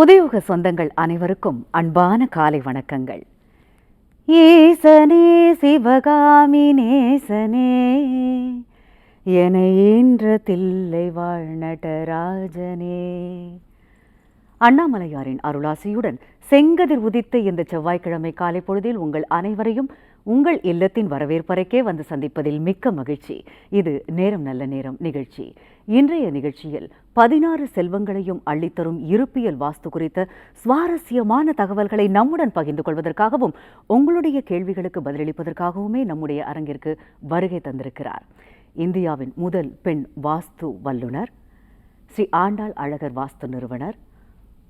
புதையுக சொந்தங்கள் அனைவருக்கும் அன்பான காலை வணக்கங்கள். ஈசனே சிவகாமி நேசனே என ஈன்ற தில்லை வாழ்நடராஜனே அண்ணாமலையாரின் அருளாசியுடன் செங்கதிர் உதித்த இந்த செவ்வாய்க்கிழமை காலை பொழுதில் உங்கள் அனைவரையும் உங்கள் இல்லத்தின் வரவேற்பறைக்கே வந்து சந்திப்பதில் மிக்க மகிழ்ச்சி. இது நேரம் நல்ல நேரம் நிகழ்ச்சி. இன்றைய நிகழ்ச்சியில் பதினாறு செல்வங்களையும் அள்ளித்தரும் இருப்பியல் வாஸ்து குறித்த சுவாரஸ்யமான தகவல்களை நம்முடன் பகிர்ந்து கொள்வதற்காகவும் உங்களுடைய கேள்விகளுக்கு பதிலளிப்பதற்காகவுமே நம்முடைய அரங்கிற்கு வருகை தந்திருக்கிறார். இந்தியாவின் முதல் பெண் வாஸ்து வல்லுனர் ஸ்ரீ ஆண்டாள் அழகர் வாஸ்து நிறுவனர்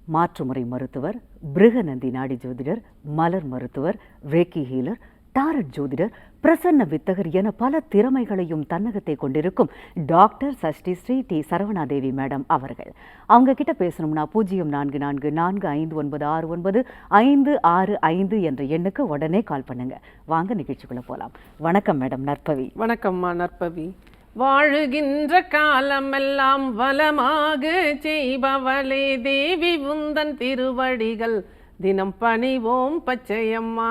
மாற்றுமுறை மருத்துவர் பிருகநந்தி நாடி ஜோதிடர் மலர் மருத்துவர் ரேக்கி ஹீலர் டாரட் ஜோதிடர் பிரசன்ன வித்தகர் என பல திறமைகளையும் தன்னகத்தை கொண்டிருக்கும் doctor Shashti Sri T Saravanadevi madam அவர்கள். அவங்க கிட்ட பேசணும்னா பூஜ்ஜியம் நான்கு நான்கு நான்கு ஐந்து ஒன்பது ஆறு ஒன்பது ஐந்து ஆறு ஐந்து என்ற எண்ணுக்கு உடனே கால் பண்ணுங்க. வாங்க நிகழ்ச்சிக்குள்ள போலாம். வணக்கம் மேடம் நற்பவி. வணக்கம்மா நற்பவி. வாழுகின்ற காலமெல்லாம் வளமாக செய்பவளே தேவி உந்தன் திருவடிகள். தினம் பணிவோம் பச்சையம்மா.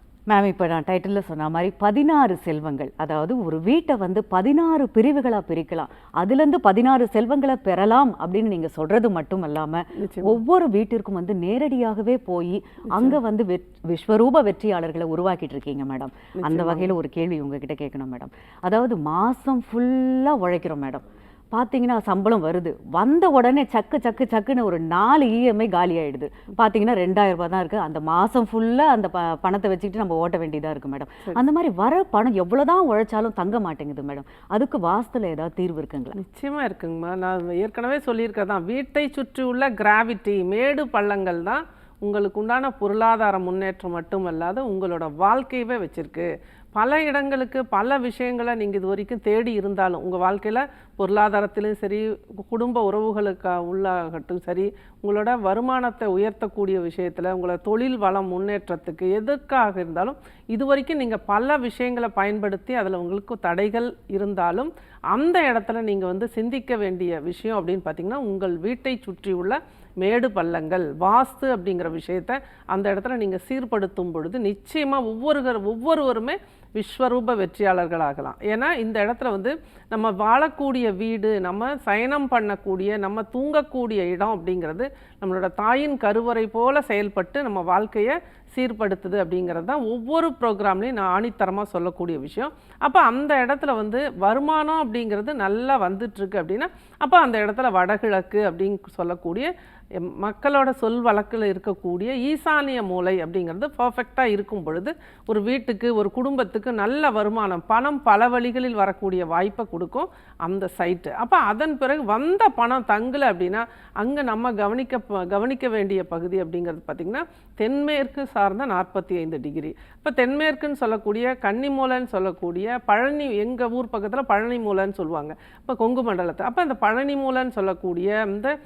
மேம் இப்போ நான் டைட்டிலில் சொன்ன மாதிரி பதினாறு செல்வங்கள். அதாவது ஒரு வீட்டை வந்து பதினாறு பிரிவுகளாக பிரிக்கலாம். அதுலேருந்து பதினாறு செல்வங்களை பெறலாம் அப்படின்னு நீங்கள் சொல்கிறது மட்டும் இல்லாமல் ஒவ்வொரு வீட்டிற்கும் வந்து நேரடியாகவே போய் அங்கே வந்து விஸ்வரூப வெற்றியாளர்களை உருவாக்கிட்டு இருக்கீங்க மேடம் அந்த வகையில் ஒரு கேள்வி உங்ககிட்ட கேட்கணும் மேடம் அதாவது மாதம் ஃபுல்லாக உழைக்கிறோம் மேடம் பார்த்தீங்கன்னா சம்பளம் வருது. வந்த உடனே சக்கு சக்கு சக்குன்னு ஒரு நாலு இஎம்ஐ காலி ஆயிடுது. பார்த்தீங்கன்னா ரெண்டாயிரம் ரூபாய் தான் இருக்குது அந்த மாதம் ஃபுல்லாக அந்த ப பணத்தை வச்சுக்கிட்டு நம்ம ஓட்ட வேண்டியதாக இருக்குது மேடம் அந்த மாதிரி வர பணம் எவ்வளோதான் உழைச்சாலும் தங்க மாட்டேங்குது மேடம் அதுக்கு வாஸ்துல ஏதாவது தீர்வு இருக்குங்களா? நிச்சயமா இருக்குங்கம்மா. நான் ஏற்கனவே சொல்லியிருக்கதான் வீட்டை சுற்றி உள்ள கிராவிட்டி மேடு பள்ளங்கள் தான் உங்களுக்கு உண்டான பொருளாதார முன்னேற்றம் மட்டுமல்லாது உங்களோட வாழ்க்கையவே வச்சுருக்கு. பல இடங்களுக்கு பல விஷயங்களை நீங்கள் இது வரைக்கும் தேடி இருந்தாலும் உங்கள் வாழ்க்கையில் பொருளாதாரத்திலும் சரி குடும்ப உறவுகளுக்கு உள்ளாகட்டும் சரி உங்களோட வருமானத்தை உயர்த்தக்கூடிய விஷயத்தில் உங்களோட தொழில் வளம் முன்னேற்றத்துக்கு எதற்காக இருந்தாலும் இது வரைக்கும் நீங்கள் பல விஷயங்களை பயன்படுத்தி அதில் உங்களுக்கு தடைகள் இருந்தாலும் அந்த இடத்துல நீங்கள் வந்து சிந்திக்க வேண்டிய விஷயம் அப்படின்னு பார்த்தீங்கன்னா உங்கள் வீட்டை சுற்றியுள்ள மேடு பள்ளங்கள் வாஸ்து அப்படிங்கிற விஷயத்த அந்த இடத்துல நீங்கள் சீர்படுத்தும் பொழுது நிச்சயமாக ஒவ்வொருகர் ஒவ்வொருவருமே விஸ்வரூப வெற்றியாளர்களாகலாம். ஏன்னா இந்த இடத்துல வந்து நம்ம வாழக்கூடிய வீடு நம்ம சயனம் பண்ணக்கூடிய நம்ம தூங்கக்கூடிய இடம் அப்படிங்கிறது நம்மளோட தாயின் கருவறை போல செயல்பட்டு நம்ம வாழ்க்கையை சீர்படுத்துது அப்படிங்கிறது தான் ஒவ்வொரு ப்ரோக்ராம்லேயும் நான் ஆணித்தரமாக சொல்லக்கூடிய விஷயம். அப்போ அந்த இடத்துல வந்து வருமானம் அப்படிங்கிறது நல்லா வந்துட்டுருக்கு அப்படின்னா அப்போ அந்த இடத்துல வடகிழக்கு அப்படின்னு சொல்லக்கூடிய மக்களோட சொல் வழக்கில் இருக்கக்கூடிய ஈசானிய மூலை அப்படிங்கிறது பர்ஃபெக்டாக இருக்கும் பொழுது ஒரு வீட்டுக்கு ஒரு குடும்பத்துக்கு நல்ல வருமானம். பணம் பல வழிகளில் வரக்கூடிய வாய்ப்பை கொடுக்கும் அந்த சைட்டு அப்போ அதன் பிறகு வந்த பணம் தங்கலை அப்படின்னா அங்கே நம்ம கவனிக்க கவனிக்க வேண்டிய பகுதி அப்படிங்கிறது பார்த்திங்கன்னா தென்மேற்கு சார்ந்த நாற்பத்தி ஐந்து டிகிரி இப்போ தென்மேற்குன்னு சொல்லக்கூடிய கன்னிமூலைன்னு சொல்லக்கூடிய பழனி எங்கள் ஊர் பக்கத்தில் பழனி மூலைன்னு சொல்லுவாங்க. இப்போ கொங்கு மண்டலத்தை அப்போ அந்த பழனி மூலைன்னு சொல்லக்கூடிய இந்த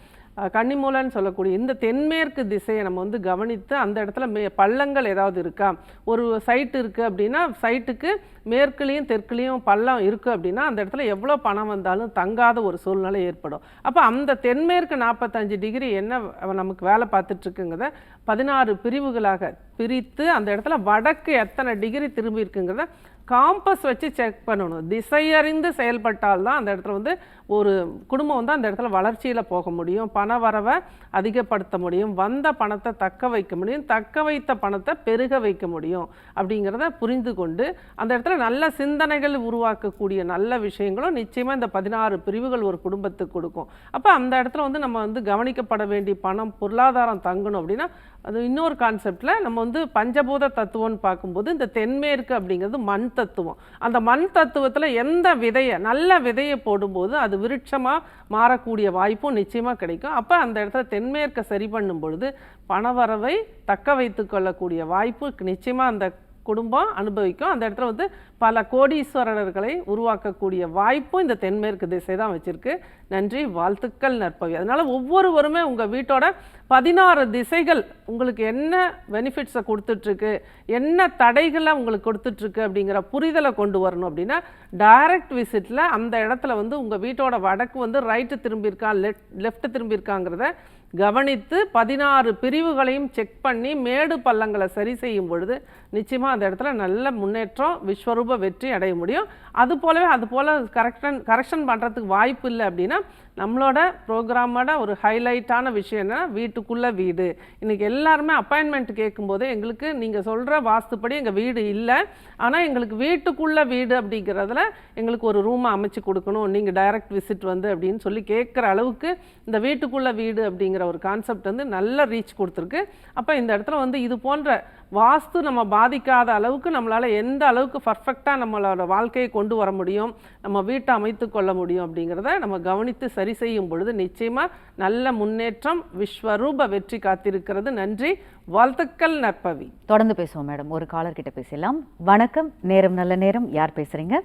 கன்னிமூலைன்னு சொல்லக்கூடிய இந்த தென்மேற்கு திசையை நம்ம வந்து கவனித்து அந்த இடத்துல மே பள்ளங்கள் ஏதாவது இருக்கா? ஒரு சைட்டு இருக்குது அப்படின்னா சைட்டுக்கு மேற்குலேயும் தெற்குலேயும் பள்ளம் இருக்குது அப்படின்னா அந்த இடத்துல எவ்வளோ பணம் வந்தாலும் தங்காத ஒரு சூழ்நிலை ஏற்படும். அப்போ அந்த தென்மேற்கு நாற்பத்தஞ்சு டிகிரி என்ன நமக்கு வேலை பார்த்துட்ருக்குங்கிறத பதினாறு பிரிவுகளாக பிரித்து அந்த இடத்துல வடக்கு எத்தனை டிகிரி திரும்பி இருக்குங்கிறத காம்பஸ் வச்சு செக் பண்ணணும். திசையறிந்து செயல்பட்டால் தான் அந்த இடத்துல வந்து ஒரு குடும்பம் வந்து அந்த இடத்துல வளர்ச்சியில் போக முடியும் பண வரவை அதிகப்படுத்த முடியும் வந்த பணத்தை தக்க வைக்க முடியும் தக்க வைத்த பணத்தை பெருக வைக்க முடியும் அப்படிங்கிறத புரிந்து கொண்டு அந்த இடத்துல நல்ல சிந்தனைகள் உருவாக்கக்கூடிய நல்ல விஷயங்களும் நிச்சயமாக இந்த பதினாறு பிரிவுகள் ஒரு குடும்பத்துக்கு கொடுக்கும். அப்போ அந்த இடத்துல வந்து நம்ம வந்து கவனிக்கப்பட வேண்டிய பணம் பொருளாதாரம் தங்கணும் அப்படின்னா அது இன்னொரு கான்செப்டில் நம்ம வந்து பஞ்சபூத தத்துவம்னு பார்க்கும்போது இந்த தென்மேற்கு அப்படிங்கிறது மண் தத்துவம். அந்த மண் தத்துவத்தில் எந்த விதையை நல்ல விதையை போடும்போது அது விருட்சமாக மாறக்கூடிய வாய்ப்பும் நிச்சயமாக கிடைக்கும். அப்போ அந்த இடத்துல தென்மேற்கை சரி பண்ணும் பொழுது பணவரவை தக்க வைத்து கொள்ளக்கூடிய வாய்ப்பு நிச்சயமாக அந்த குடும்பம் அனுபவிக்கும். அந்த இடத்துல வந்து பல கோடீஸ்வரர்களை உருவாக்கக்கூடிய வாய்ப்பும் இந்த தென்மேற்கு திசை தான் வச்சிருக்கு. நன்றி வாழ்த்துக்கள் நற்பவி அதனால் ஒவ்வொருவருமே உங்கள் வீட்டோட பதினாறு திசைகள் உங்களுக்கு என்ன பெனிஃபிட்ஸை கொடுத்துட்ருக்கு என்ன தடைகளை உங்களுக்கு கொடுத்துட்ருக்கு அப்படிங்கிற புரிதலை கொண்டு வரணும் அப்படின்னா டைரக்ட் விசிட்டில் அந்த இடத்துல வந்து உங்கள் வீட்டோட வடக்கு வந்து ரைட்டு திரும்பியிருக்கா லெஃப்ட் லெஃப்ட் திரும்பியிருக்காங்கிறத கவனித்து பதினாறு பிரிவுகளையும் செக் பண்ணி மேடு பள்ளங்களை சரி செய்யும் பொழுது நிச்சயமாக அந்த இடத்துல நல்ல முன்னேற்றம் விஸ்வரூப வெற்றி அடைய முடியும். அது போலவே அது போல் கரெக்ஷன் கரெக்ஷன் பண்ணுறதுக்கு வாய்ப்பு இல்லை அப்படின்னா நம்மளோட ப்ரோக்ராமோட ஒரு ஹைலைட்டான விஷயம் என்னென்னா வீட்டுக்குள்ளே வீடு. இன்றைக்கி எல்லாருமே அப்பாயின்மெண்ட் கேட்கும்போது எங்களுக்கு நீங்கள் சொல்கிற வாஸ்துப்படி எங்கள் வீடு இல்லை. ஆனால் எங்களுக்கு வீட்டுக்குள்ளே வீடு அப்படிங்கிறதுல எங்களுக்கு ஒரு ரூமை அமைச்சு கொடுக்கணும். நீங்கள் டைரக்ட் விசிட் வந்து அப்படின்னு சொல்லி கேட்குற அளவுக்கு இந்த வீட்டுக்குள்ளே வீடு அப்படிங்கிற ஒரு கான்செப்ட் வந்து நல்ல ரீச் கொடுத்துருக்கு. அப்போ இந்த இடத்துல வந்து இது போன்ற வாஸ்து நம்ம பாதிக்காத அளவுக்கு நம்மளால் எந்த அளவுக்கு பர்ஃபெக்டாக நம்மளோட வாழ்க்கையை கொண்டு வர முடியும் நம்ம வீட்டை அமைத்து கொள்ள முடியும் அப்படிங்கிறத நம்ம கவனித்து சரி செய்யும் பொழுது நிச்சயமாக நல்ல முன்னேற்றம் விஸ்வரூப வெற்றி காத்திருக்கிறது. நன்றி. வாழ்த்துக்கள் நற்பவி. தொடர்ந்து பேசுவோம் மேடம். ஒரு காலர் கிட்ட பேசலாம். வணக்கம். நேரம் நல்ல நேரம். யார் பேசுறீங்க?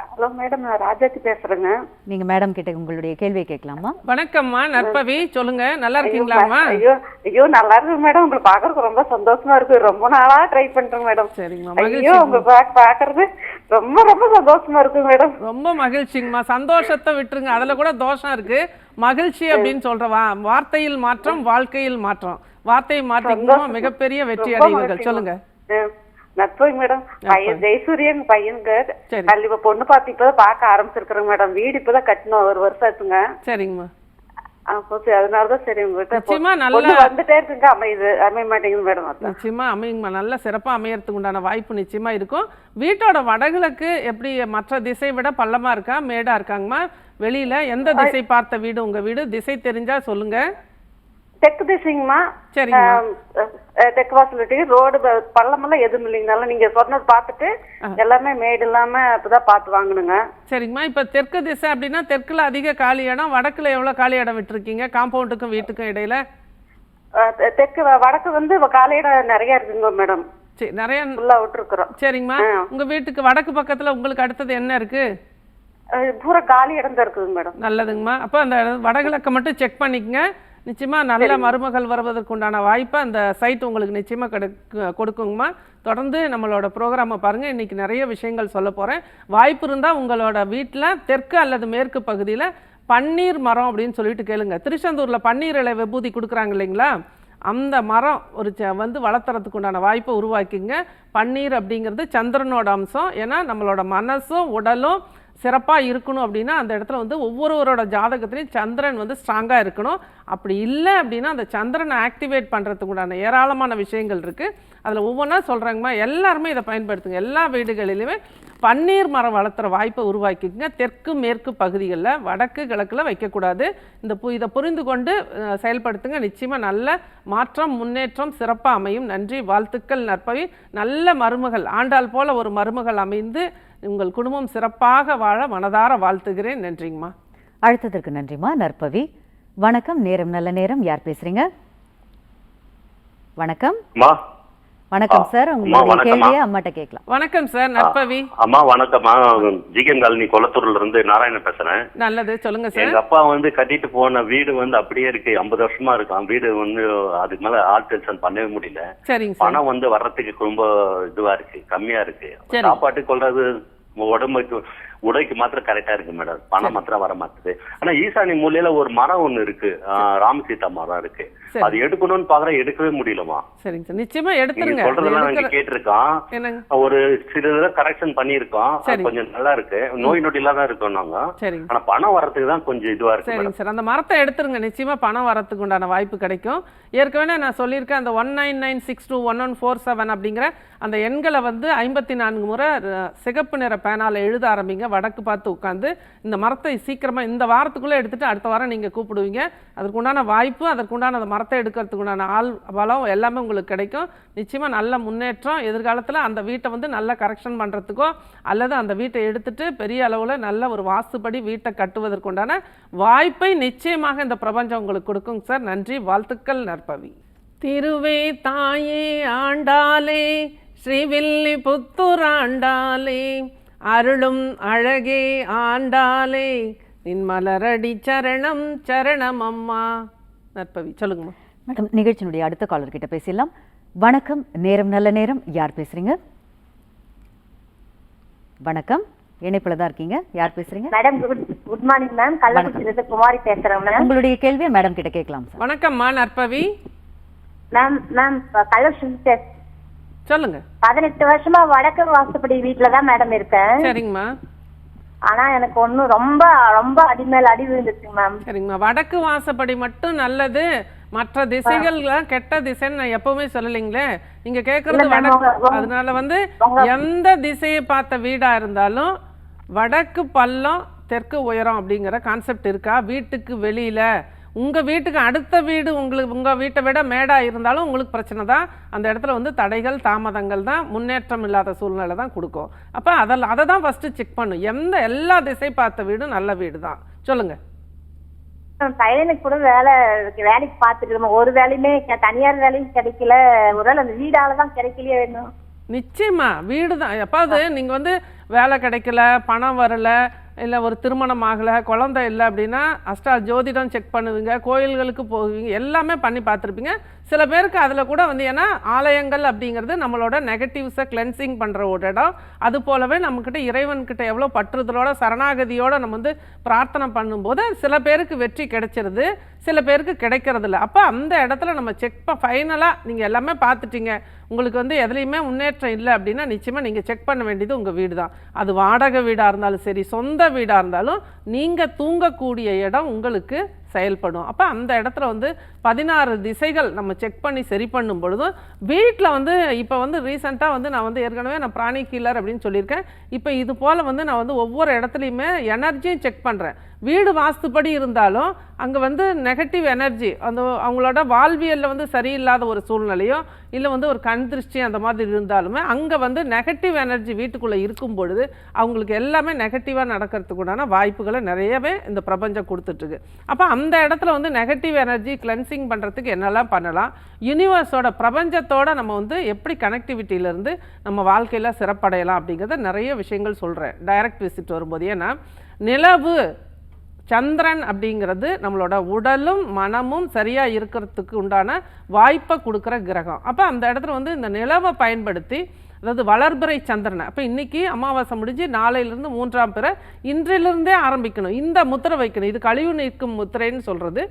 ஹலோ மேடம் நான் ராஜாத்தி பேசுறேங்க. நீங்க மேடம் கிட்ட உங்களுடைய கேள்வியை கேட்கலாமா? வணக்கம்மா நற்பவி சொல்லுங்க நல்லா இருக்கீங்களாம்மா? ஐயோ ஐயோ நல்லா இருக்கு மேடம். உங்களை பாக்குறதுக்கு ரொம்ப சந்தோஷமா இருக்கு. ரொம்ப நாளா ட்ரை பண்றேன் மேடம். சரிங்கம்மா ஐயோ உங்க பாக் பாக்குறது ரொம்ப ரொம்ப சந்தோஷமா இருக்கு மேடம். ரொம்ப மகிழ்ச்சிங்கம்மா. சந்தோஷத்தை விட்டுருங்க. அதுல கூட தோஷம் இருக்கு. மகிழ்ச்சி அப்படின்னு சொல்ற வா வார்த்தையில் மாற்றம் வாழ்க்கையில் மாற்றம். வார்த்தையை மாற்றிக்கணும்? மிகப்பெரிய வெற்றி அடைவீர்கள். சொல்லுங்க. ஆ, நட்பு. மேடம் பையன் ஜெயசூரியன். கல்வி இப்ப பொண்ணு பார்த்து இப்பதான் பார்க்க ஆரம்பிச்சிருக்கிறேங்க மேடம். வீடு இப்பதான் கட்டணும் ஒரு வருஷம் ஆச்சுங்க. சரிங்கம்மா. அதனாலதான் சரி உங்ககிட்ட நல்ல- வந்துட்டே இருக்குங்க. அமையுது அமைய மாட்டேங்குது மேடம் நிச்சயமா அமையுங்கம்மா. நல்ல சிறப்பா அமையறதுக்கு உண்டான வாய்ப்பு நிச்சயமா இருக்கும். வீட்டோட வடகிழக்கு எப்படி மற்ற திசை விட பள்ளமா இருக்கா மேடா இருக்காங்கம்மா? வெளியில எந்த திசை பார்த்த வீடு உங்க வீடு? திசை தெரிஞ்சா சொல்லுங்க. தெற்கு திசைங்கம்மா. தெற்கு வாசலுக்கு ரோடு பள்ளமெல்லாம் எதுவும் இல்லைங்கனால நீங்க சொன்னது பார்த்துட்டு எல்லாமே மேடு இல்லாம இப்பதான் பார்த்து வாங்கணுங்க சரிங்கம்மா. இப்ப தெற்கு திசை அப்படின்னா தெற்குல அதிக காலி இடம் வடக்குல எவ்வளவு காலி இடம் விட்டுருக்கீங்க? காம்பவுண்டுக்கும் வீட்டுக்கும் இடையில? தெற்கு வடக்கு வந்து காலையிட நிறைய இருக்குங்க மேடம். சரி நிறைய ஃபுல்லா விட்டுருக்குறோம். சரிங்கம்மா. உங்க வீட்டுக்கு வடக்கு பக்கத்துல உங்களுக்கு அடுத்தது என்ன இருக்கு? பூரா காலி இடம் தான் இருக்குங்க மேடம். நல்லதுங்கம்மா. அப்போ அந்த வடகிழக்கை மட்டும் செக் பண்ணிக்கங்க. நிச்சயமா நல்ல மருமகள் வருவதற்கு உண்டான வாய்ப்பை அந்த சைட் உங்களுக்கு நிச்சயமா கிடைக்கு கொடுக்குங்கம்மா. தொடர்ந்து நம்மளோட ப்ரோக்ராமை பாருங்க. இன்னைக்கு நிறைய விஷயங்கள் சொல்ல போறேன். வாய்ப்பு இருந்தா உங்களோட வீட்டில் தெற்கு அல்லது மேற்கு பகுதியில் பன்னீர் மரம் அப்படின்னு சொல்லிட்டு கேளுங்க. திருச்செந்தூர்ல பன்னீர் இலை விபூதி கொடுக்குறாங்க இல்லைங்களா? அந்த மரம் ஒரு ச- வந்து வளர்த்துறதுக்கு உண்டான வாய்ப்பை உருவாக்கிங்க. பன்னீர் அப்படிங்கிறது சந்திரனோட அம்சம். ஏன்னா நம்மளோட மனசும் உடலும் சிறப்பாக இருக்கணும் அப்படின்னா அந்த இடத்துல வந்து ஒவ்வொருவரோட ஜாதகத்திலையும் சந்திரன் வந்து ஸ்ட்ராங்காக இருக்கணும். அப்படி இல்லை அப்படின்னா அந்த சந்திரனை ஆக்டிவேட் பண்ணுறதுக்கு உண்டான ஏராளமான விஷயங்கள் இருக்குது அதில் ஒவ்வொன்றா சொல்கிறாங்கம்மா எல்லாருமே இதை பயன்படுத்துங்க. எல்லா வீடுகளிலுமே பன்னீர் மரம் வளர்த்துற வாய்ப்பை உருவாக்கிக்கங்க. தெற்கு மேற்கு பகுதிகளில் வடக்கு கிழக்கில் வைக்கக்கூடாது. இந்த பு இதை புரிந்து கொண்டு செயல்படுத்துங்க. நிச்சயமாக நல்ல மாற்றம் முன்னேற்றம் சிறப்பாக அமையும். நன்றி. வாழ்த்துக்கள் நற்பவி. நல்ல மருமகள். ஆண்டாள் போல ஒரு மருமகள் அமைந்து உங்கள் குடும்பம் சிறப்பாக வாழ மனதார வாழ்த்துகிறேன். நன்றிங்கம்மா. அழைத்ததற்கு நன்றிமா நற்பவி. வணக்கம். நேரம் நல்ல நேரம். யார் பேசுறீங்க? வணக்கம். அம்மா வணக்கம் சார். அம்மா, உங்களுடைய. கேள்வியை? அம்மாட்ட கேட்கலாம். வணக்கம் சார் நற்பவி. அம்மா வணக்கம்மா. ஜிகன் காலனி கொளத்தூர்ல இருந்து நாராயணன் பேசுறேன். நல்லது சொல்லுங்க சார். எங்க அப்பா வந்து கட்டிட்டு போன வீடு வந்து அப்படியே இருக்கு. ஐம்பது வருஷமா இருக்கான் வீடு வந்து அதுக்கு மேல ஆல்ட்ரேஷன் பண்ணவே முடியல. பணம் வந்து வர்றதுக்கு ரொம்ப இதுவா இருக்கு கம்மியா இருக்கு. சாப்பாட்டுக்கு கொள்றது உடம்புக்கு உடைக்கு மாத்திரம் கரெக்டா இருக்கு மேடம் பணம் மாத்திரம் வர மாட்டுது. ஆனா ஈசானி மூலையில ஒரு மரம் ஒண்ணு இருக்கு. ஆஹ், ராமசீதா மரம் இருக்கு. அது எடுக்கணும்னு பாக்குறேன் எடுக்கவே முடியலமா சரிங்க சார். நிச்சயமா எடுத்துருங்க. சொல்றதெல்லாம் நாங்க கேட்டிருக்கோம். ஒரு சிறிது கரெக்ஷன் பண்ணியிருக்கோம். கொஞ்சம் நல்லா இருக்கு. நோய் நொடி இல்லாத இருக்கோம் நாங்க. ஆனா பணம் வர்றதுக்கு தான் கொஞ்சம் இதுவா இருக்கு சரிங்க சார். அந்த மரத்தை எடுத்துருங்க. நிச்சயமா பணம் வரத்துக்கு உண்டான வாய்ப்பு கிடைக்கும். ஏற்கனவே நான் சொல்லியிருக்கேன் அந்த one nine nine six two one one four seven அப்படிங்கிற அந்த எண்களை வந்து ஐம்பத்தி நான்கு முறை சிகப்பு நிற பேனால எழுத ஆரம்பிங்க. வடக்கு பார்த்து உட்காந்து இந்த மரத்தை சீக்கிரமாக இந்த வாரத்துக்குள்ளே எடுத்துட்டு அடுத்த வாரம் நீங்கள் கூப்பிடுவீங்க. அதற்குண்டான வாய்ப்பு அதற்குண்டான அந்த மரத்தை எடுக்கிறதுக்குண்டான ஆள் பலம் எல்லாமே உங்களுக்கு கிடைக்கும். நிச்சயமாக நல்ல முன்னேற்றம். எதிர்காலத்தில் அந்த வீட்டை வந்து நல்ல கரெக்ஷன் பண்ணுறதுக்கோ அல்லது அந்த வீட்டை எடுத்துட்டு பெரிய அளவில் நல்ல ஒரு வாசுபடி வீட்டை கட்டுவதற்குண்டான வாய்ப்பை நிச்சயமாக இந்த பிரபஞ்சம் உங்களுக்கு கொடுக்குங்க சார். நன்றி. வாழ்த்துக்கள் நற்பவி. திருவே தாயே ஆண்டாலே ஸ்ரீவில்லி புத்தூர் ஆண்டாலே அருளும் அழகே ஆண்டாலே நின் மலரடி சரணம் சரணம் அம்மா. நற்பவி சொல்லுங்கம்மா. மேடம் நிகழ்ச்சியினுடைய அடுத்த காலர் கிட்ட பேசிடலாம். வணக்கம் நேரம் நல்ல நேரம். யார் பேசுறீங்க? வணக்கம் இணைப்புல தான் இருக்கீங்க? யார் பேசுறீங்க? Madam good good morning ma'am கள்ளக்குறிச்சியிலிருந்து Kumari பேசுறேன் மேம் உங்களுடைய கேள்வியை மேடம் கிட்ட கேட்கலாம் சார் வணக்கம்மா நற்பவி. மேம் மேம் கள்ளக்குறிச்சி சொல்லுங்க. பதினெட்டு வருஷமா வடக்கு வாசப்படி வீட்டுல தான் மேடம் இருக்கேன். சரிங்கம்மா. ஆனா எனக்கு ஒண்ணும் ரொம்ப ரொம்ப அடி மேல அடி விழுந்துச்சுங்க மேம். சரிங்கம்மா. வடக்கு வாசப்படி மட்டும் நல்லது. மற்ற திசைகள்லாம் கெட்ட திசைன்னு நான் எப்பவுமே சொல்லலைங்களே. நீங்க ma'am, வடக்கு. அதனால வந்து எந்த திசையை பார்த்த வீடா இருந்தாலும் வடக்கு பள்ளம் தெற்கு உயரம் அப்படிங்கிற கான்செப்ட் இருக்கா? வீட்டுக்கு வெளியில உங்க வீட்டுக்கு அடுத்த வீடு உங்களுக்கு உங்க வீட்டை விட மேடா இருந்தாலும் உங்களுக்கு பிரச்சனை தான். அந்த இடத்துல வந்து தடைகள் தாமதங்கள் தான் முன்னேற்றம் இல்லாத சூழ்நிலை தான் கொடுக்கும். அப்ப அதில் அதை தான் ஃபர்ஸ்ட் செக் பண்ணும் எந்த எல்லா திசை பார்த்த வீடும் நல்ல வீடு தான். சொல்லுங்க. பையனுக்கு கூட வேலை வேலைக்கு பார்த்துட்டு இருக்கோம். ஒரு வேலையுமே தனியார் வேலையும் கிடைக்கல. ஒரு வேளை அந்த வீடால தான் கிடைக்கலையே வேணும் நிச்சயமா வீடு தான். எப்பாவது நீங்க வந்து வேலை கிடைக்கல பணம் வரல இல்லை ஒரு திருமணம் ஆகலை குழந்தை இல்லை அப்படின்னா அஸ்டா ஜோதிடம் செக் பண்ணுவீங்க கோயில்களுக்கு போவீங்க எல்லாமே பண்ணி பார்த்துருப்பீங்க. சில பேருக்கு அதில் கூட வந்து ஏன்னா ஆலயங்கள் அப்படிங்கிறது நம்மளோட நெகட்டிவ்ஸை கிளென்சிங் பண்ணுற ஒரு இடம். அது போலவே நம்மக்கிட்ட இறைவன்கிட்ட எவ்வளோ பற்றுதலோட சரணாகதியோடு நம்ம வந்து பிரார்த்தனை பண்ணும்போது சில பேருக்கு வெற்றி கிடைச்சிருது சில பேருக்கு கிடைக்கிறது இல்லை. அப்போ அந்த இடத்துல நம்ம செக் ஃபைனலாக நீங்கள் எல்லாமே பார்த்துட்டீங்க. உங்களுக்கு வந்து எதுலேயுமே முன்னேற்றம் இல்லை அப்படின்னா நிச்சயமாக நீங்கள் செக் பண்ண வேண்டியது உங்கள் வீடு தான் அது வாடகை வீடாக இருந்தாலும் சரி சொந்த வீடாக இருந்தாலும் நீங்கள் தூங்கக்கூடிய இடம் உங்களுக்கு செயல்படும். அப்போ அந்த இடத்துல வந்து பதினாறு திசைகள் நம்ம செக் பண்ணி சரி பண்ணும் பொழுதும் வீட்டில் வந்து இப்போ வந்து ரீசெண்டாக வந்து நான் வந்து ஏற்கனவே நான் பிராணி கீலர் அப்படின்னு சொல்லியிருக்கேன். இப்போ இது போல் வந்து நான் வந்து ஒவ்வொரு இடத்துலையுமே எனர்ஜியும் செக் பண்ணுறேன் வீடு வாஸ்துப்படி இருந்தாலும் அங்கே வந்து நெகட்டிவ் எனர்ஜி அந்த அவங்களோட வாழ்வியலில் வந்து சரியில்லாத ஒரு சூழ்நிலையோ இல்லை வந்து ஒரு கண் திருஷ்டி அந்த மாதிரி இருந்தாலுமே அங்கே வந்து நெகட்டிவ் எனர்ஜி வீட்டுக்குள்ளே இருக்கும் பொழுது அவங்களுக்கு எல்லாமே நெகட்டிவாக நடக்கிறதுக்குண்டான வாய்ப்புகளை நிறையவே இந்த பிரபஞ்சம் கொடுத்துட்ருக்கு அப்போ அந்த இடத்துல வந்து நெகட்டிவ் எனர்ஜி கிளென்சிங் பண்ணுறதுக்கு என்னெல்லாம் பண்ணலாம்? யூனிவர்ஸோட பிரபஞ்சத்தோட நம்ம வந்து எப்படி கனெக்டிவிட்டியிலேருந்து நம்ம வாழ்க்கையில் சிறப்படையலாம் அப்படிங்கிறத நிறைய விஷயங்கள் சொல்கிறேன் டைரக்ட் விசிட் வரும்போது. ஏன்னா நிலவு சந்திரன் அப்படிங்கிறது நம்மளோட உடலும் மனமும் சரியாக இருக்கிறதுக்கு உண்டான வாய்ப்பை கொடுக்குற கிரகம். அப்போ அந்த இடத்துல வந்து இந்த நிலவை பயன்படுத்தி அதாவது வளர்பிறை சந்திரனை அப்போ இன்றைக்கி அமாவாசை முடிஞ்சு நாளையிலேருந்து மூன்றாம் பிற இன்றிலிருந்தே ஆரம்பிக்கணும். இந்த முத்திரை வைக்கணும். இது கழிவு நீக்கும் முத்திரைன்னு சொல்கிறது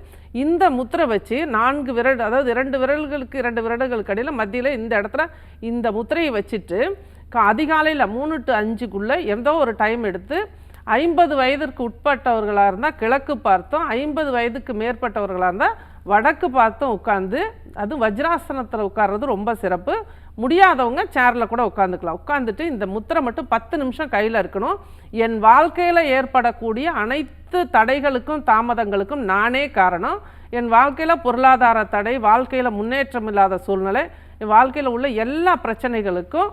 இந்த முத்திரை வச்சு நான்கு விரல் அதாவது இரண்டு விரல்களுக்கு இரண்டு விரல்களுக்கு அடியில் மத்தியில் இந்த இடத்துல இந்த முத்திரையை வச்சுட்டு அதிகாலையில் மூணு டு அஞ்சுக்குள்ளே எந்தோ ஒரு டைம் எடுத்து ஐம்பது வயதிற்கு உட்பட்டவர்களாக இருந்தால் கிழக்கு பார்த்தோம் ஐம்பது வயதுக்கு மேற்பட்டவர்களாக இருந்தால் வடக்கு பார்த்தும் உட்காந்து அது வஜ்ராசனத்தில் உட்கார்றது ரொம்ப சிறப்பு. முடியாதவங்க சேரில் கூட உட்காந்துக்கலாம் உட்காந்துட்டு இந்த முத்திரை மட்டும் பத்து நிமிஷம் கையில் இருக்கணும். என் வாழ்க்கையில் ஏற்படக்கூடிய அனைத்து தடைகளுக்கும் தாமதங்களுக்கும் நானே காரணம். என் வாழ்க்கையில் பொருளாதார தடை வாழ்க்கையில் முன்னேற்றம் இல்லாத சூழ்நிலை என் வாழ்க்கையில் உள்ள எல்லா பிரச்சனைகளுக்கும்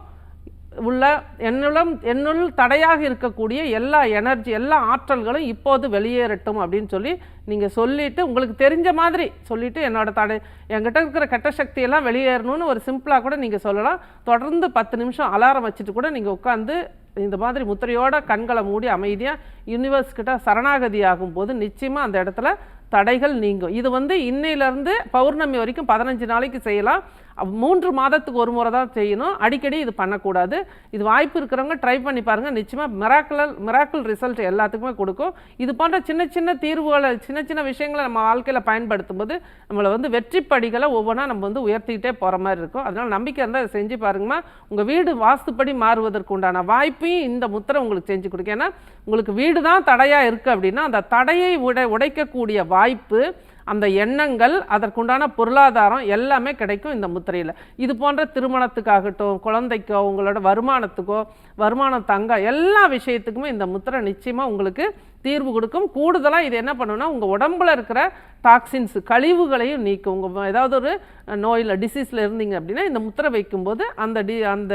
உள்ள என்னுள்ளும் என்னுள் தடையாக இருக்கக்கூடிய எல்லா எனர்ஜி எல்லா ஆற்றல்களும் இப்போது வெளியேறட்டும் அப்படின்னு சொல்லி நீங்கள் சொல்லிவிட்டு உங்களுக்கு தெரிஞ்ச மாதிரி சொல்லிவிட்டு என்னோட தடை என்கிட்ட இருக்கிற கெட்ட சக்தியெல்லாம் வெளியேறணும்னு ஒரு சிம்பிளாக கூட நீங்கள் சொல்லலாம். தொடர்ந்து பத்து நிமிஷம் அலாரம் வச்சுட்டு கூட நீங்கள் உட்காந்து இந்த மாதிரி முத்திரையோட கண்களை மூடி அமைதியாக யூனிவர்ஸ் கிட்ட சரணாகதி ஆகும்போது நிச்சயமாக அந்த இடத்துல தடைகள் நீங்கும். இது வந்து இன்னையிலேருந்து பௌர்ணமி வரைக்கும் பதினஞ்சு நாளைக்கு செய்யலாம். மூன்று மாதத்துக்கு ஒரு முறை தான் செய்யணும். அடிக்கடி இது பண்ணக்கூடாது. இது வாய்ப்பு இருக்கிறவங்க ட்ரை பண்ணி பாருங்கள் நிச்சயமாக மிராக்குலல் மிராக்கிள் ரிசல்ட் எல்லாத்துக்குமே கொடுக்கும். இது போன்ற சின்ன சின்ன தீர்வுகளை சின்ன சின்ன விஷயங்களை நம்ம வாழ்க்கையில் பயன்படுத்தும் போது நம்மளை வந்து வெற்றி படிகளை ஒவ்வொன்றா நம்ம வந்து உயர்த்திக்கிட்டே போகிற மாதிரி இருக்கும். அதனால் நம்பிக்கை இருந்தால் இதை செஞ்சு பாருங்கம்மா. உங்கள் வீடு வாஸ்துப்படி மாறுவதற்கு உண்டான வாய்ப்பையும் இந்த முத்திரை உங்களுக்கு செஞ்சு கொடுக்கும். ஏன்னா உங்களுக்கு வீடு தான் தடையாக இருக்குது அப்படின்னா அந்த தடையை உடை உடைக்கக்கூடிய வாய்ப்பு அந்த எண்ணங்கள் அதற்குண்டான பொருளாதாரம் எல்லாமே கிடைக்கும் இந்த முத்திரையில். இது போன்ற திருமணத்துக்காகட்டும் குழந்தைக்கோ உங்களோட வருமானத்துக்கோ வருமானம் தங்க எல்லா விஷயத்துக்குமே இந்த முத்திரை நிச்சயமாக உங்களுக்கு தீர்வு கொடுக்கும். கூடுதலாக இது என்ன பண்ணுன்னா உங்கள் உடம்புல இருக்கிற டாக்ஸின்ஸ் கழிவுகளையும் நீக்கும். உங்கள் ஏதாவது ஒரு நோயில் டிசீஸில் இருந்தீங்க அப்படின்னா இந்த முத்திரை வைக்கும்போது அந்த டி அந்த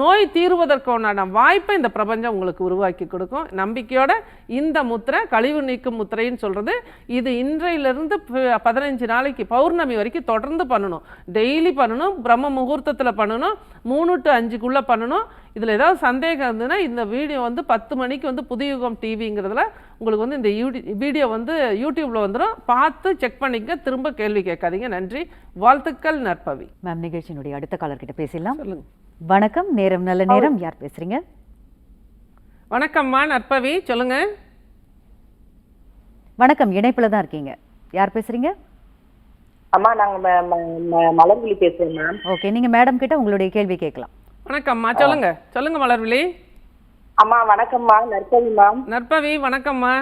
நோய் தீர்வதற்கான வாய்ப்பை இந்த பிரபஞ்சம் உங்களுக்கு உருவாக்கி கொடுக்கும். நம்பிக்கையோட இந்த முத்திரை கழிவு நீக்கும் முத்திரைன்னு சொல்கிறது இது இன்றையிலிருந்து பதினஞ்சு நாளைக்கு பௌர்ணமி வரைக்கும் தொடர்ந்து பண்ணணும். டெய்லி பண்ணணும் பிரம்ம முகூர்த்தத்தில் பண்ணணும் மூணு டு அஞ்சுக்குள்ளே பண்ணணும். இதில் ஏதாவது சந்தேகம் இருந்ததுன்னா இந்த வீடியோ வந்து பத்து மணிக்கு வந்து புதுயுகம் டிவிங்கிறதுல உங்களுக்கு வந்து இந்த யூடி வீடியோ வந்து யூடியூப்பில் வந்துடும் பார்த்து செக் பண்ணிக்க திரும்ப கேள்வி கேட்காதீங்க. நன்றி. வாழ்த்துக்கள் நற்பவி. மேம் நிகழ்ச்சியினுடைய அடுத்த காலர் கிட்ட பேசலாம் சொல்லுங்க. வணக்கம். நேரம் நல்ல நேரம். யார் பேசுறீங்க? வணக்கம்மா நற்பவி. சொல்லுங்க. வணக்கம். இணைப்புல தான் இருக்கீங்க. யார் பேசுறீங்க? அம்மா நாங்க மலர்விழி பேசுறோம் மேம். ஓகே. நீங்க மேடம் கிட்ட உங்களுடைய கேள்வி கேட்கலாம். வணக்கம்மா சொல்லுங்க. சொல்லுங்க மலர்விழி. அம்மா வணக்கம்மா. நற்பவி மேம் நற்பவி வணக்கம்மா.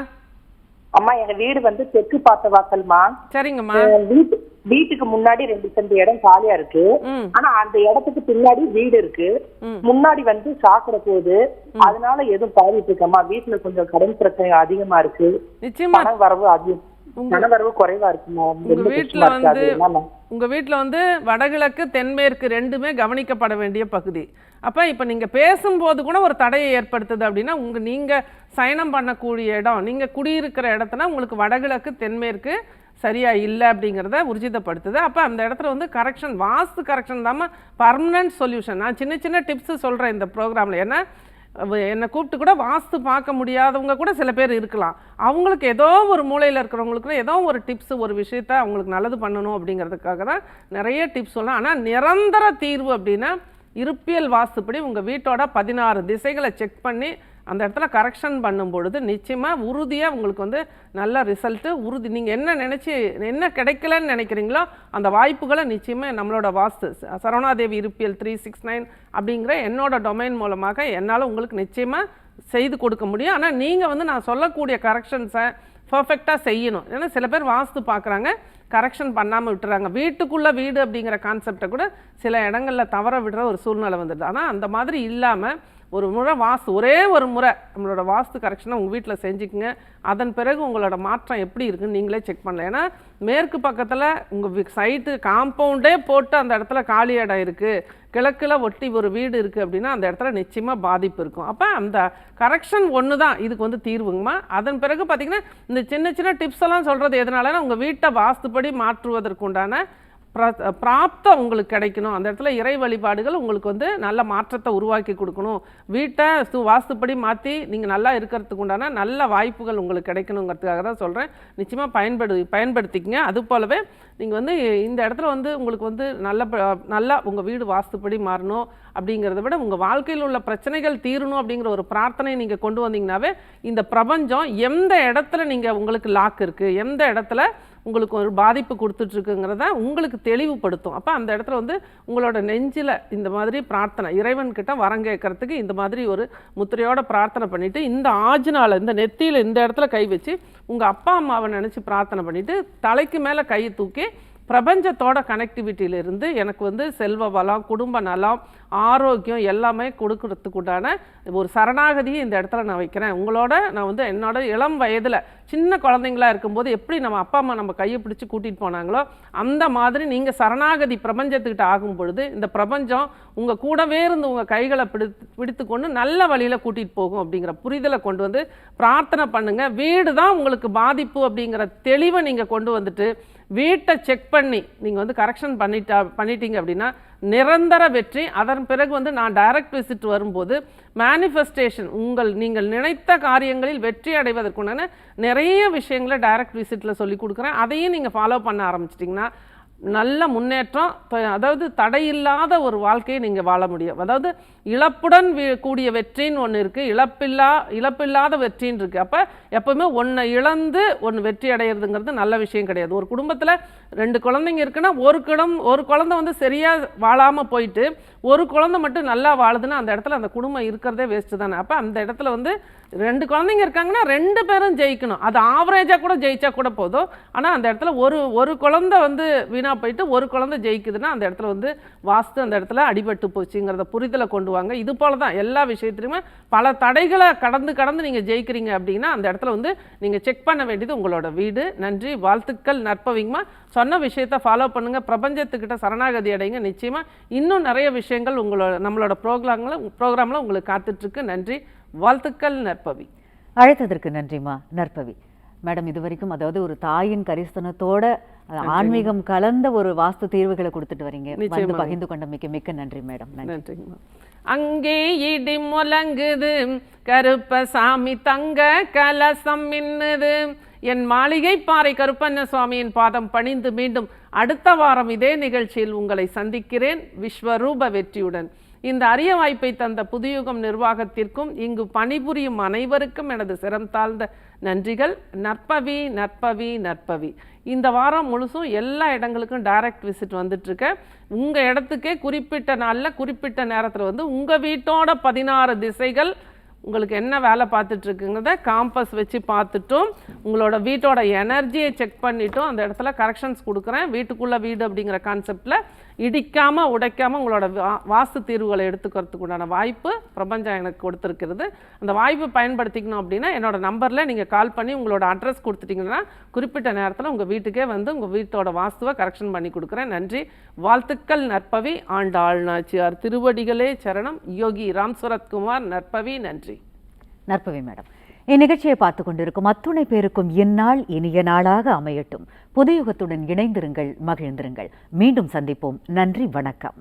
அம்மா எங்க வீடு வந்து தெற்கு பார்த்த வாசல்மா சரிங்கம்மா வீட்டு வீட்டுக்கு முன்னாடி ரெண்டு சென்ட் இடம் காலியா இருக்கு. ஆனா அந்த இடத்துக்கு பின்னாடி வீடு இருக்கு. முன்னாடி வந்து சாக்கடை போகுது அதனால எதுவும் பாதிட்டு இருக்கம்மா வீட்டுல கொஞ்சம் கடன் பிரச்சனை அதிகமா இருக்கு. நிச்சயமா. பண வரவு அதிகம். பண வரவு குறைவா இருக்குமா? உங்க வீட்டுல வந்து? உங்க வீட்டுல வந்து வடகிழக்கு தென்மேற்கு ரெண்டுமே கவனிக்கப்பட வேண்டிய பகுதி. அப்ப இப்ப நீங்க பேசும்போது கூட ஒரு தடையை ஏற்படுத்துது அப்படின்னா உங்க நீங்க சயனம் பண்ணக்கூடிய இடம் நீங்க குடியிருக்கிற இடத்துல உங்களுக்கு வடகிழக்கு தென்மேற்கு சரியா இல்லை அப்படிங்கிறத உறுதிப்படுத்துது. அப்போ அந்த இடத்துல வந்து கரெக்ஷன் வாஸ்து கரெக்ஷன் தாம பர்மனன்ட் சொல்யூஷன் நான் சின்ன சின்ன டிப்ஸ் சொல்கிறேன் இந்த ப்ரோக்ராமில் ஏன்னா என்னை கூப்பிட்டு கூட வாஸ்து பார்க்க முடியாதவங்க கூட சில பேர் இருக்கலாம். அவங்களுக்கு ஏதோ ஒரு மூலையில் இருக்கிறவங்களுக்கு ஏதோ ஒரு டிப்ஸ் ஒரு விஷயத்த அவங்களுக்கு நல்லது பண்ணணும் அப்படிங்கிறதுக்காக தான் நிறைய டிப்ஸ் சொல்லலாம் ஆனால் நிரந்தர தீர்வு அப்படின்னா இருப்பியல் வாஸ்துப்படி உங்கள் வீட்டோட பதினாறு திசைகளை செக் பண்ணி அந்த இடத்துல கரெக்ஷன் பண்ணும் பொழுது நிச்சயமாக உறுதியாக உங்களுக்கு வந்து நல்ல ரிசல்ட்டு உறுதி. நீங்கள் என்ன நினச்சி என்ன கிடைக்கலன்னு நினைக்கிறீங்களோ அந்த வாய்ப்புகளை நிச்சயமாக நம்மளோட வாஸ்து ச- சரவணாதேவி இருப்பியல் த்ரீ சிக்ஸ் நைன் அப்படிங்கிற என்னோட டொமைன் மூலமாக என்னால் உங்களுக்கு நிச்சயமாக செய்து கொடுக்க முடியும். ஆனால் நீங்கள் வந்து நான் சொல்லக்கூடிய கரெக்ஷன்ஸை பர்ஃபெக்டாக செய்யணும். ஏன்னா சில பேர் வாஸ்து பார்க்குறாங்க கரெக்ஷன் பண்ணாமல் விட்டுறாங்க. வீட்டுக்குள்ளே வீடு அப்படிங்கிற கான்செப்டை கூட சில இடங்களில் தவற விடுற ஒரு சூழ்நிலை வந்துடுது. ஆனால் அந்த மாதிரி இல்லாமல் ஒரு முறை வாஸ்து ஒரே ஒரு முறை நம்மளோட வாஸ்து கரெக்ஷனை உங்கள் வீட்டில் செஞ்சுக்குங்க. அதன் பிறகு உங்களோட மாற்றம் எப்படி இருக்குன்னு நீங்களே செக் பண்ணல ஏன்னா மேற்கு பக்கத்தில் உங்கள் சைட்டு காம்பவுண்டே போட்டு அந்த இடத்துல காலி இடம் இருக்குது கிழக்கில் ஒட்டி ஒரு வீடு இருக்குது அப்படின்னா அந்த இடத்துல நிச்சயமாக பாதிப்பு இருக்கும். அப்போ அந்த கரெக்ஷன் ஒன்று தான் இதுக்கு வந்து தீர்வுங்கம்மா. அதன் பிறகு பார்த்திங்கன்னா இந்த சின்ன சின்ன டிப்ஸ் எல்லாம் சொல்கிறது எதனாலன்னா உங்கள் வீட்டை வாஸ்துப்படி மாற்றுவதற்குண்டான பிராப்தம் உங்களுக்கு கிடைக்கணும். அந்த இடத்துல இறை வழிபாடுகள் உங்களுக்கு வந்து நல்ல மாற்றத்தை உருவாக்கி கொடுக்கணும். வீட்டை சு- வாஸ்துப்படி மாற்றி நீங்கள் நல்லா இருக்கிறதுக்கு உண்டான நல்ல வாய்ப்புகள் உங்களுக்கு கிடைக்கணுங்கிறதுக்காக தான் சொல்கிறேன் நிச்சயமாக பயன்படு பயன்படுத்திக்கங்க. அது போலவே நீங்கள் வந்து இந்த இடத்துல வந்து உங்களுக்கு வந்து நல்ல ப- நல்லா உங்கள் வீடு வாஸ்துப்படி மாறணும் அப்படிங்கிறத விட உங்கள் வாழ்க்கையில் உள்ள பிரச்சனைகள் தீரணும் அப்படிங்கிற ஒரு பிரார்த்தனை நீங்கள் கொண்டு வந்தீங்கன்னாவே இந்த பிரபஞ்சம் எந்த இடத்துல நீங்கள் உங்களுக்கு லாக் இருக்குது எந்த இடத்துல உங்களுக்கு ஒரு பாதிப்பு கொடுத்துட்ருக்குங்கிறத உங்களுக்கு தெளிவுபடுத்தும். அப்போ அந்த இடத்துல வந்து உங்களோட நெஞ்சில் இந்த மாதிரி பிரார்த்தனை இறைவன்கிட்ட வரம் கேட்கறதுக்கு இந்த மாதிரி ஒரு முத்திரையோட பிரார்த்தனை பண்ணிவிட்டு இந்த ஆஜினால் இந்த நெத்தியில் இந்த இடத்துல கை வச்சு உங்கள் அப்பா அம்மாவை நினச்சி பிரார்த்தனை பண்ணிவிட்டு தலைக்கு மேலே கையை தூக்கி பிரபஞ்சத்தோட கனெக்டிவிட்டியிலிருந்து எனக்கு வந்து செல்வ வளம் குடும்ப நலம் ஆரோக்கியம் எல்லாமே கொடுக்கறதுக்கு உண்டான ஒரு சரணாகதியை இந்த இடத்துல நான் வைக்கிறேன். உங்களோட நான் வந்து என்னோட இளம் வயதில் சின்ன குழந்தைங்களா இருக்கும்போது எப்படி நம்ம அப்பா அம்மா நம்ம கையை பிடிச்சி கூட்டிகிட்டு போனாங்களோ அந்த மாதிரி நீங்கள் சரணாகதி பிரபஞ்சத்துக்கிட்ட ஆகும் பொழுது இந்த பிரபஞ்சம் உங்கள் கூடவே இருந்து உங்கள் கைகளை பிடித்து பிடித்து கொண்டு நல்ல வழியில் கூட்டிகிட்டு போகும் அப்படிங்கிற புரிதலை கொண்டு வந்து பிரார்த்தனை பண்ணுங்கள் வீடு தான் உங்களுக்கு பாதிப்பு அப்படிங்கிற தெளிவை நீங்கள் கொண்டு வந்துட்டு வீட்டை செக் பண்ணி நீங்கள் வந்து கரெக்ஷன் பண்ணிட்டா பண்ணிட்டீங்க அப்படின்னா நிரந்தர வெற்றி. அதன் பிறகு வந்து நான் டைரக்ட் விசிட் வரும்போது மேனிஃபெஸ்டேஷன் உங்கள் நீங்கள் நினைத்த காரியங்களில் வெற்றி அடைவதற்குண்டான நிறைய விஷயங்களை டைரக்ட் விசிட்டில் சொல்லி கொடுக்குறேன். அதையும் நீங்கள் ஃபாலோ பண்ண ஆரம்பிச்சிட்டிங்கன்னா நல்ல முன்னேற்றம் அதாவது தடையில்லாத ஒரு வாழ்க்கையை நீங்கள் வாழ முடியும். அதாவது இழப்புடன் வி- கூடிய வெற்றின்னு ஒன்று இருக்குது இழப்பில்லா இழப்பில்லாத வெற்றின்னு இருக்குது அப்போ எப்பவுமே ஒன்றை இழந்து ஒன்று வெற்றி அடையிறதுங்கிறது நல்ல விஷயம் கிடையாது. ஒரு குடும்பத்தில் ரெண்டு குழந்தைங்க இருக்குன்னா ஒரு குடம் ஒரு குழந்தை வந்து சரியாக வாழாமல் போயிட்டு ஒரு குழந்தை மட்டும் நல்லா வாழுதுன்னா அந்த இடத்துல அந்த குடும்பம் இருக்கிறதே வேஸ்ட்டு தானே. அப்போ அந்த இடத்துல வந்து ரெண்டு குழந்தைங்க இருக்காங்கன்னா ரெண்டு பேரும் ஜெயிக்கணும். அது ஆவரேஜாக கூட ஜெயிச்சா கூட போதும். ஆனால் அந்த இடத்துல ஒரு ஒரு குழந்தை வந்து வீணாக போயிட்டு ஒரு குழந்தை ஜெயிக்குதுன்னா அந்த இடத்துல வந்து வாஸ்து அந்த இடத்துல அடிபட்டு போச்சுங்கிறத புரிதலை கொண்டு வாங்க. இது போல தான் எல்லா விஷயத்துலையுமே பல தடைகளை கடந்து கடந்து நீங்கள் ஜெயிக்கிறீங்க அப்படின்னா அந்த இடத்துல வந்து நீங்கள் செக் பண்ண வேண்டியது உங்களோட வீடு. நன்றி. வாழ்த்துக்கள். நற்பவிங்கமாக சொன்ன விஷயத்தை ஃபாலோ பண்ணுங்க. பிரபஞ்சத்துக்கிட்ட சரணாகதி அடைங்க. நிச்சயமா இன்னும் நிறைய விஷயங்கள் உங்களோட நம்மளோட ப்ரோக்ராம்ல ப்ரோக்ராமில் உங்களுக்கு காத்துட்ருக்கு. நன்றி. வாழ்த்துக்கள் நற்பவி. அழைத்ததற்கு நன்றிம்மா நற்பவி. மேடம் இது வரைக்கும் அதாவது ஒரு தாயின் கரிசனத்தோட ஆன்மீகம் கலந்த ஒரு வாஸ்து தீர்வுகளை கொடுத்துட்டு வரீங்க. வந்து. பகிர்ந்து கொண்ட மிக்க மிக்க நன்றி மேடம். நன்றி. அங்கே இடி முழங்குது. கருப்பசாமி தங்க கலசம் மின்னுது. என் மாளிகை பாறை கருப்பண்ண சுவாமியின் பாதம் பணிந்து மீண்டும் அடுத்த வாரம் இதே நிகழ்ச்சியில் உங்களை சந்திக்கிறேன் விஸ்வரூப வெற்றியுடன். இந்த அரிய வாய்ப்பை தந்த புதுயுகம் நிர்வாகத்திற்கும் இங்கு பணிபுரியும் அனைவருக்கும் எனது சிரம் தாழ்ந்த நன்றிகள். நற்பவி நற்பவி நற்பவி. இந்த வாரம் முழுசும் எல்லா இடங்களுக்கும் டைரக்ட் விசிட் வந்துட்டுருக்க. உங்கள் இடத்துக்கே குறிப்பிட்ட நாளில் குறிப்பிட்ட நேரத்தில் வந்து உங்கள் வீட்டோட பதினாறு திசைகள் உங்களுக்கு என்ன வேலை பார்த்துட்ருக்குங்கிறத காம்பஸ் வச்சு பார்த்துட்டும் உங்களோட வீட்டோட எனர்ஜியை செக் பண்ணிட்டும் அந்த இடத்துல கரெக்ஷன்ஸ் கொடுக்குறேன். வீட்டுக்குள்ளே வீடு அப்படிங்கிற கான்செப்டில் இடிக்காமல் உடைக்காமல் உங்களோட வா- வாஸ்து தீர்வுகளை எடுத்துக்கிறதுக்கு உண்டான வாய்ப்பு பிரபஞ்சம் எனக்கு கொடுத்துருக்கிறது. அந்த வாய்ப்பை பயன்படுத்திக்கணும் அப்படின்னா என்னோட நம்பரில் நீங்கள் கால் பண்ணி உங்களோட அட்ரஸ் கொடுத்துட்டீங்கன்னா குறிப்பிட்ட நேரத்தில் உங்கள் வீட்டுக்கே வந்து உங்கள் வீட்டோட வாஸ்துவை கரெக்ஷன் பண்ணி கொடுக்குறேன். நன்றி. வாழ்த்துக்கள் நற்பவி. ஆண்டாள் நாச்சியார் திருவடிகளே சரணம். யோகி ராம் சுரத்குமார் நற்பவி. நன்றி. நற்பவி மேடம். இந்நிகழ்ச்சியை பார்த்து கொண்டிருக்கும் அத்துணை பேருக்கும் இந்நாள் இனிய நாளாக அமையட்டும். புதுயுகத்துடன் இணைந்திருங்கள் மகிழ்ந்திருங்கள். மீண்டும் சந்திப்போம். நன்றி வணக்கம்.